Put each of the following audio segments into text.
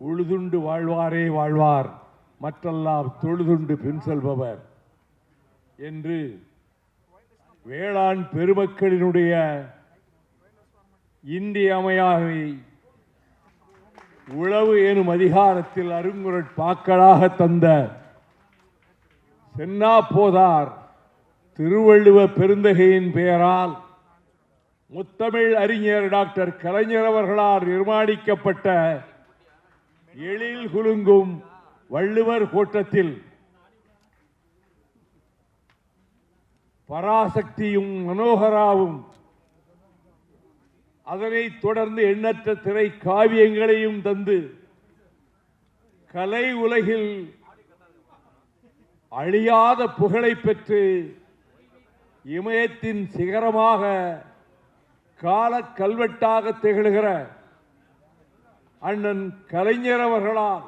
உழுதுண்டு வாழ்வாரே வாழ்வார். மற்றெல்லாம் தொழுதுண்டு பின் செல்பவர். என்று வேளாண் பெருமக்களினுடைய இன்றியமையாவை உழவு எனும் அதிகாரத்தில் அருங்குரட்பாக்களாக தந்த சென்னா போதார் திருவள்ளுவ பெருந்தகையின் பெயரால் முத்தமிழ் அறிஞர் டாக்டர் கலைஞர் அவர்களால் நிர்மாணிக்கப்பட்ட எழில் குலுங்கும் வள்ளுவர் கூட்டத்தில் பராசக்தியும் மனோகராவும் அதனைத் தொடர்ந்து எண்ணற்ற திரை காவியங்களையும் தந்து கலை உலகில் அழியாத புகழை பெற்று இமயத்தின் சிகரமாக கால கல்வெட்டாக திகழ்கிற அண்ணன் கலைஞர் அவர்களால்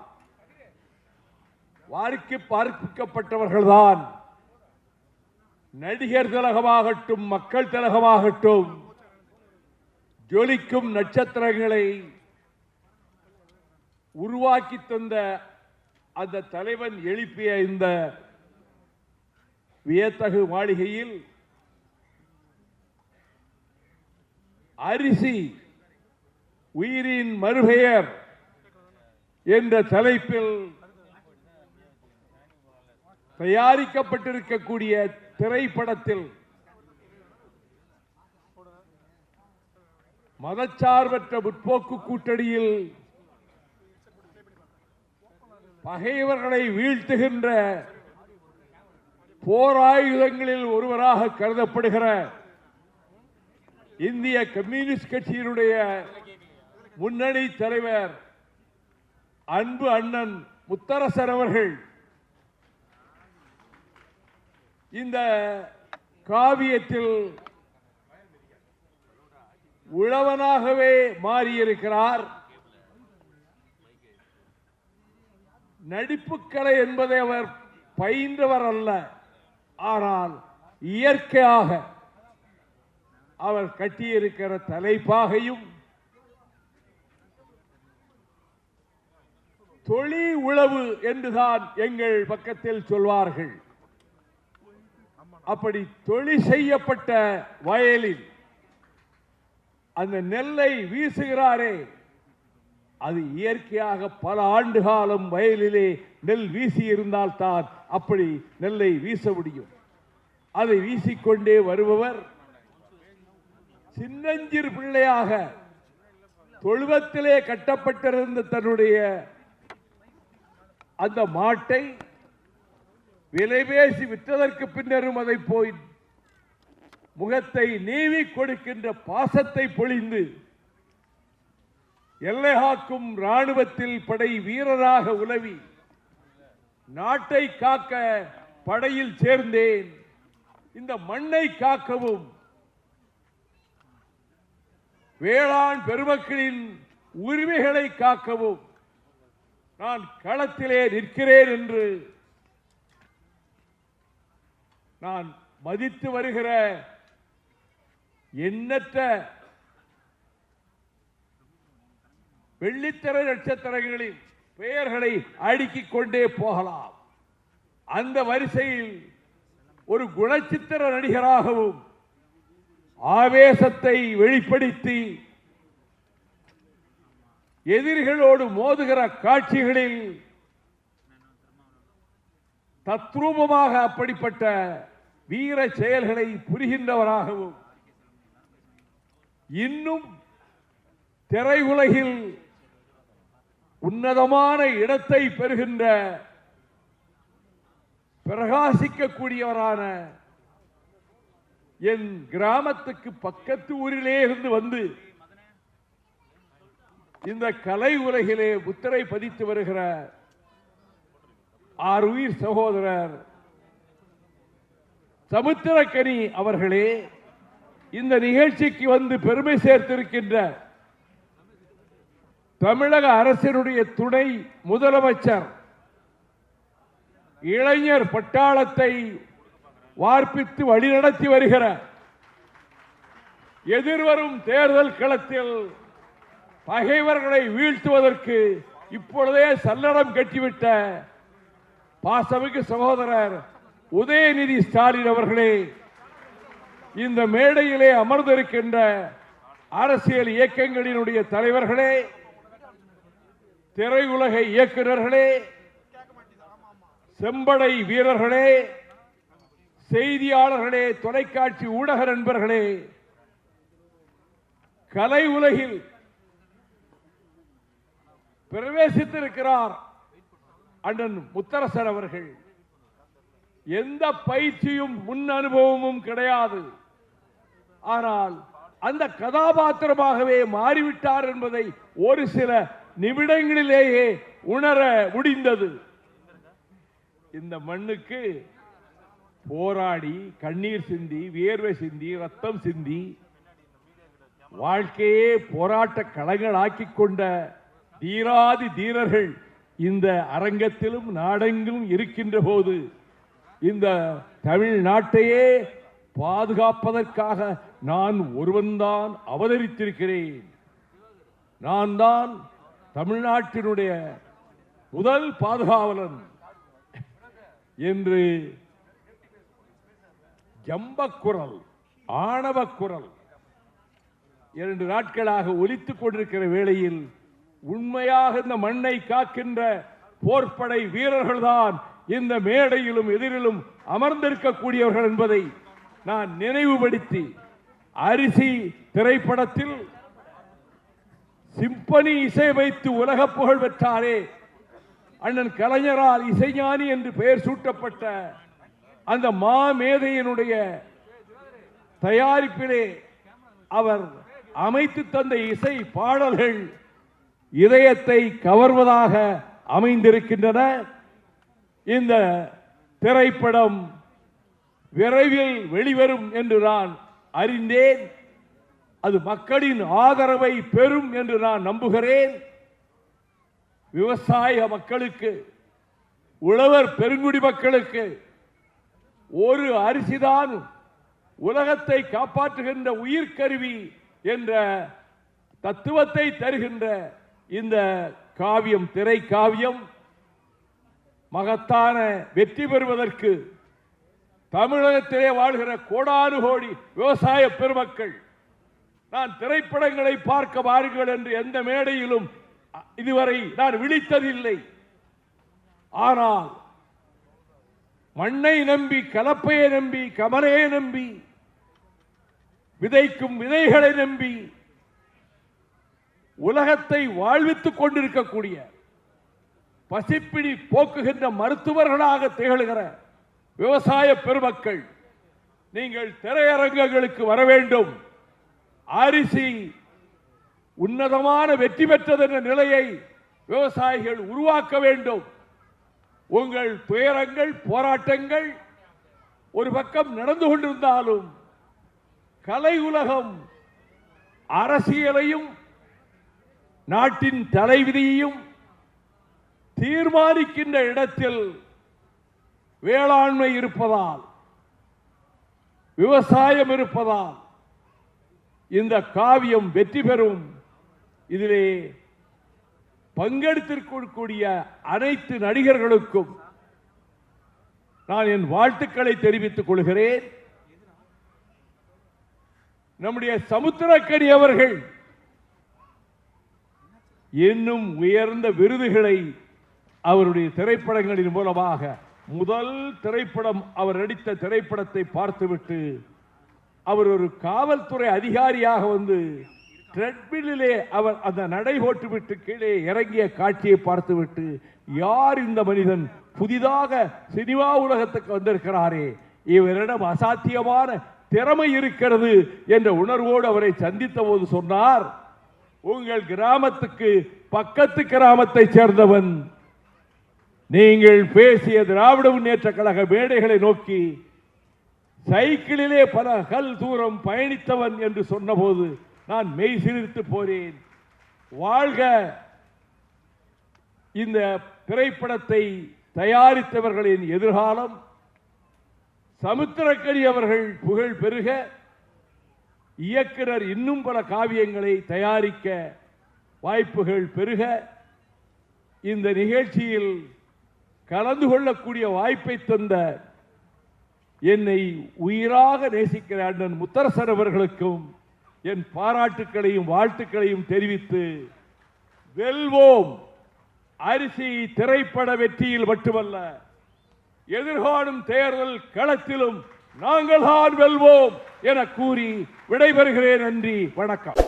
வாரிக்கு பார்ப்பிக்கப்பட்டவர்கள்தான் நடிகர் திலகமாகட்டும் மக்கள் திலகமாகட்டும் ஜொலிக்கும் நட்சத்திரங்களை உருவாக்கி தந்த அந்த தலைவன் எழுப்பிய இந்த வியத்தகு மாளிகையில் அரிசி உயிரின் மறுபெயர் என்ற தலைப்பில் தயாரிக்கப்பட்டிருக்கக்கூடிய திரைப்படத்தில் மதச்சார்பற்ற முற்போக்கு கூட்டணியில் பகைவர்களை வீழ்த்துகின்ற போராயுதங்களில் ஒருவராக கருதப்படுகிற இந்திய கம்யூனிஸ்ட் கட்சியினுடைய முன்னணி தலைவர் அன்பு அண்ணன் முத்தரசர் அவர்கள். இந்த காவியத்தில் உழவனாகவே மாறியிருக்கிறார். நடிப்புக்கலை என்பதை அவர் பயின்றவர் அல்ல. ஆனால் இயற்கையாக அவர் கட்டியிருக்கிற தலைப்பாகையும் தொழி உழவு என்றுதான் எங்கள் பக்கத்தில் சொல்வார்கள். அப்படி தொழில் செய்யப்பட்ட வயலில் அந்த நெல்லை வீசுகிறாரே அது இயற்கையாக பல ஆண்டு காலம் வயலிலே நெல் வீசி இருந்தால்தான் அப்படி நெல்லை வீச முடியும். அதை வீசிக்கொண்டே வருபவர் சின்னஞ்சிறு பிள்ளையாக தொழுவத்திலே கட்டப்பட்டிருந்த தன்னுடைய அந்த மாட்டை விலை பேசி விற்றதற்கு பின்னரும் அதை போய் முகத்தை நீவி கொடுக்கின்ற பாசத்தை பொழிந்து எல்லை காக்கும் ராணுவத்தில் படை வீரராக உலவி நாட்டை காக்க படையில் சேர்ந்தேன். இந்த மண்ணை காக்கவும் வேளாண் பெருமக்களின் உரிமைகளை காக்கவும். நான் களத்திலே நிற்கிறேன் என்று நான் மதித்து வருகிற எண்ணற்ற வெள்ளித்தர நட்சத்திரங்களின் பெயர்களை அடுக்கிக் கொண்டே போகலாம். அந்த வரிசையில் ஒரு குணச்சித்திர நடிகராகவும் ஆவேசத்தை வெளிப்படுத்தி எதிரிகளோடு மோதுகிற காட்சிகளில் தத்ரூபமாக அப்படிப்பட்ட வீர செயல்களை புரிகின்றவராகவும் இன்னும் திரையுலகில் உன்னதமான இடத்தை பெறுகின்ற பிரகாசிக்கக்கூடியவரான என் கிராமத்துக்கு பக்கத்து ஊரிலே இருந்து வந்து இந்த கலை உலகிலே முத்திரை பதித்து வருகிற ஆர் உயிர் சகோதரர் சமுத்திரக்கனி அவர்களே இந்த நிகழ்ச்சிக்கு வந்து பெருமை சேர்த்திருக்கின்ற தமிழக அரசினுடைய துணை முதலமைச்சர் இளைஞர் பட்டாளத்தை வார்ப்பித்து வழிநடத்தி வருகிற எதிர்வரும் தேர்தல் களத்தில் பகைவர்களை வீழ்த்துவதற்கு இப்பொழுதே சல்லடம் கட்டிவிட்ட பாசமிகு சகோதரர் உதயநிதி ஸ்டாலின் அவர்களே இந்த மேடையிலே அமர்ந்திருக்கின்ற அரசியல் இயக்கங்களினுடைய தலைவர்களே திரையுலக இயக்குநர்களே செம்படை வீரர்களே செய்தியாளர்களே தொலைக்காட்சி ஊடக நண்பர்களே கலை உலகில் பிரவேசித்திருக்கிறார் அண்ணன் முத்தரசர் அவர்கள். எந்த பயிற்சியும் முன் அனுபவமும் கிடையாது. ஆனால் அந்த கதாபாத்திரமாகவே மாறிவிட்டார் என்பதை ஒரு சில நிமிடங்களிலேயே உணர முடிந்தது. இந்த மண்ணுக்கு போராடி கண்ணீர் சிந்தி வியர்வை சிந்தி ரத்தம் சிந்தி வாழ்க்கையே போராட்ட களங்களாக்கி கொண்ட தீராதி தீரர்கள் இந்த அரங்கத்திலும் நாடெங்கிலும் இருக்கின்ற போது இந்த தமிழ்நாட்டையே பாதுகாப்பதற்காக நான் ஒருவன்தான் அவதரித்திருக்கிறேன். நான் தான் தமிழ்நாட்டினுடைய முதல் பாதுகாவலன் என்று ஜம்பக்குரல் ஆணவக் குரல் இரண்டு நாட்களாக ஒலித்துக் கொண்டிருக்கிற வேளையில் உண்மையாக இந்த மண்ணை காக்கின்ற போர்ப்படை வீரர்கள்தான் இந்த மேடையிலும் எதிரிலும் அமர்ந்திருக்கக்கூடியவர்கள் என்பதை நான் நினைவுபடுத்தி அரிசி திரைப்படத்தில் சிம்பனி இசை வைத்து உலக புகழ் பெற்றாரே அண்ணன் கலைஞரால் இசைஞானி என்று பெயர் சூட்டப்பட்ட அந்த மாமேதையினுடைய தயாரிப்பிலே அவர் அமைத்து தந்த இசை பாடல்கள் இதயத்தை கவர்வதாக அமைந்திருக்கின்றன. இந்த திரைப்படம் விரைவில் வெளிவரும் என்று நான் அறிந்தேன். அது மக்களின் ஆதரவை பெறும் என்று நான் நம்புகிறேன். விவசாய மக்களுக்கு உழவர் பெருங்குடி மக்களுக்கு ஒரு அரிசிதான் உலகத்தை காப்பாற்றுகின்ற உயிர்கருவி என்ற தத்துவத்தை தருகின்ற இந்த காவியம் திரை காவியம் மகத்தான வெற்றி பெறுவதற்கு தமிழகத்திலே வாழ்கிற கோடானு கோடி விவசாய பெருமக்கள் நான் திரைப்படங்களை பார்க்க வாருங்கள் என்று எந்த மேடையிலும் இதுவரை நான் விழித்ததில்லை. ஆனால் மண்ணை நம்பி கலப்பையை நம்பி கமலையை நம்பி விதைக்கும் விதைகளை நம்பி உலகத்தை வாழ்வித்துக் கொண்டிருக்கக்கூடிய பசிப்பிடி போக்குகின்ற மருத்துவர்களாக திகழ்கிற விவசாய பெருமக்கள் நீங்கள் திரையரங்குகளுக்கு வர வேண்டும். அரிசி உன்னதமான வெற்றி பெற்றது என்ற நிலையை விவசாயிகள் உருவாக்க வேண்டும். உங்கள் துயரங்கள் போராட்டங்கள் ஒரு பக்கம் நடந்து கொண்டிருந்தாலும் கலை உலகம் அரசியலையும் நாட்டின் தலைவிதியையும் தீர்மானிக்கின்ற இடத்தில் வேளாண்மை இருப்பதால் விவசாயம் இருப்பதால் இந்த காவியம் வெற்றி பெறும். இதிலே பங்கெடுத்திருக்கக்கூடிய அனைத்து நடிகர்களுக்கும் நான் என் வாழ்த்துக்களை தெரிவித்துக் கொள்கிறேன். நம்முடைய சமுத்திரக்கணி அவர்கள் இன்னும் உயர்ந்த விருதுகளை அவருடைய திரைப்படங்களின் மூலமாக முதல் திரைப்படம் அவர் நடித்த திரைப்படத்தை பார்த்துவிட்டு அவர் ஒரு காவல்துறை அதிகாரியாக வந்து ட்ரெட்மில்லிலே அவர் அந்த நடை போட்டுவிட்டு கீழே இறங்கிய காட்சியை பார்த்துவிட்டு யார் இந்த மனிதன்? புதிதாக சினிமா உலகத்துக்கு வந்திருக்கிறாரே. இவரிடம் அசாத்தியமான திறமை இருக்கிறது என்ற உணர்வோடு அவரை சந்தித்த போது சொன்னார். உங்கள் கிராமத்துக்கு பக்கத்து கிராமத்தைச் சேர்ந்தவன். நீங்கள் பேசிய திராவிட முன்னேற்ற கழக மேடைகளை நோக்கி சைக்கிளிலே பல கல் தூரம் பயணித்தவன் என்று சொன்னபோது நான் மெய் சிரித்து போறேன் வாழ்க இந்த திரைப்படத்தை தயாரித்தவர்களின் எதிர்காலம். சமுத்திரக்கடி அவர்கள் புகழ் பெருக இயக்குனர் இன்னும் பல காவியங்களை தயாரிக்க வாய்ப்புகள் பெருக இந்த நிகழ்ச்சியில் கலந்து கொள்ளக்கூடிய வாய்ப்பை தந்த என்னை உயிராக நேசிக்கிற அண்ணன் முத்தரசன் அவர்களுக்கும் என் பாராட்டுக்களையும் வாழ்த்துக்களையும் தெரிவித்து வெல்வோம். அரிசி திரைப்பட வெற்றியில் மட்டுமல்ல எதிர்காணும் தேர்தல் களத்திலும் நாங்கள் தான் வெல்வோம் என கூறி விடைபெறுகிறேன் நன்றி வணக்கம்.